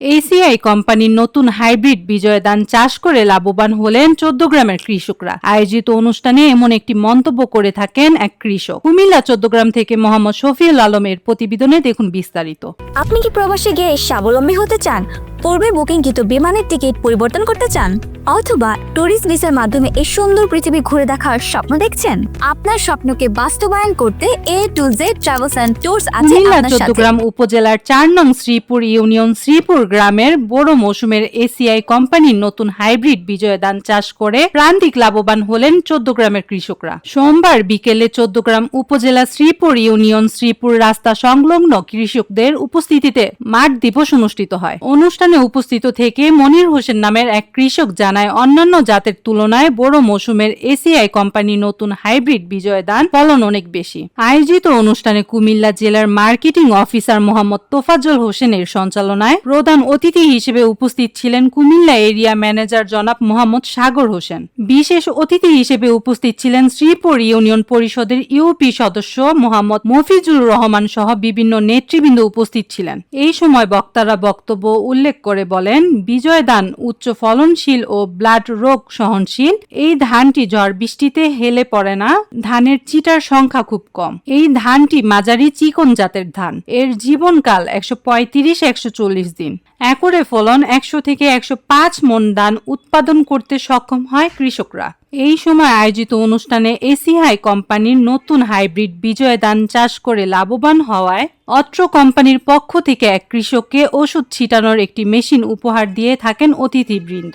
ACI কোম্পানির নতুন hybrid বিজয় দান চাষ করে লাভবান হলেন চোদ্দ গ্রামের কৃষকরা। আয়োজিত অনুষ্ঠানে এমন একটি মন্তব্য করে থাকেন এক কৃষক। কুমিল্লা চোদ্দ গ্রাম থেকে মোহাম্মদ শফিউল আলমের প্রতিবেদনে দেখুন বিস্তারিত। আপনি কি প্রবাসে গিয়ে স্বাবলম্বী হতে চান? পূর্বে বুকিংকৃত বিমানের টিকিট পরিবর্তন করতে চান? অথবা ট্যুরিস্ট ভিসার মাধ্যমে এই সুন্দর পৃথিবী ঘুরে দেখার স্বপ্ন দেখছেন? আপনার স্বপ্নকে বাস্তবায়ন করতে A to Z travels and tours আছে আপনার সাথে। চৌদ্দগ্রাম উপজেলার চার নং শ্রীপুর ইউনিয়ন শ্রীপুর গ্রামের বড় মৌসুমের এসিআই কোম্পানির নতুন হাইব্রিড বিজয় ধান চাষ করে প্রান্তিক লাভবান হলেন চোদ্দ গ্রামের কৃষকরা। সোমবার বিকেলে চৌদ্দগ্রাম উপজেলা শ্রীপুর ইউনিয়ন শ্রীপুর রাস্তা সংলগ্ন কৃষকদের উপস্থিতিতে মাঠ দিবস অনুষ্ঠিত হয়। অনুষ্ঠানে উপস্থিত থেকে মনির হোসেন নামের এক কৃষক জানায়, অন্যান্য জাতের তুলনায় বড় মৌসুমের এসিআই কোম্পানির নতুন হাইব্রিড বিজয় ধান ফলন অনেক বেশি। আয়োজিত অনুষ্ঠানে কুমিল্লা জেলার মার্কেটিং অফিসার মোহাম্মদ তোফাজ্জল হোসেনের সঞ্চালনায় প্রধান অতিথি হিসেবে উপস্থিত ছিলেন কুমিল্লা এরিয়া ম্যানেজার জনাব মোহাম্মদ সাগর হোসেন। বিশেষ অতিথি হিসেবে উপস্থিত ছিলেন শ্রীপুর ইউনিয়ন পরিষদের ইউপি সদস্য মোহাম্মদ মফিজুর রহমান সহ বিভিন্ন নেতৃবৃন্দ উপস্থিত ছিলেন। এই সময় বক্তারা বক্তব্য উল্লেখ করে বলেন, বিজয় দান উচ্চ ফলনশীল ও ব্লাড রোগ সহনশীল, এই ধানটি ঝড় বৃষ্টিতে হেলে পড়ে না। ধানের চিটার সংখ্যা খুব কম। এই ধানটি মাঝারি চিকন জাতের ধান। এর জীবনকাল একশো পঁয়ত্রিশ একশো চল্লিশ দিন। একরে ফলন একশো থেকে একশো পাঁচ মন ধান উৎপাদন করতে সক্ষম হয় কৃষকরা। এই সময় আয়োজিত অনুষ্ঠানে এসিআই কোম্পানির নতুন হাইব্রিড বিজয় ধান চাষ করে লাভবান হওয়ায় অত্র কোম্পানির পক্ষ থেকে এক কৃষককে ওষুধ ছিটানোর একটি মেশিন উপহার দিয়ে থাকেন অতিথিবৃন্দ।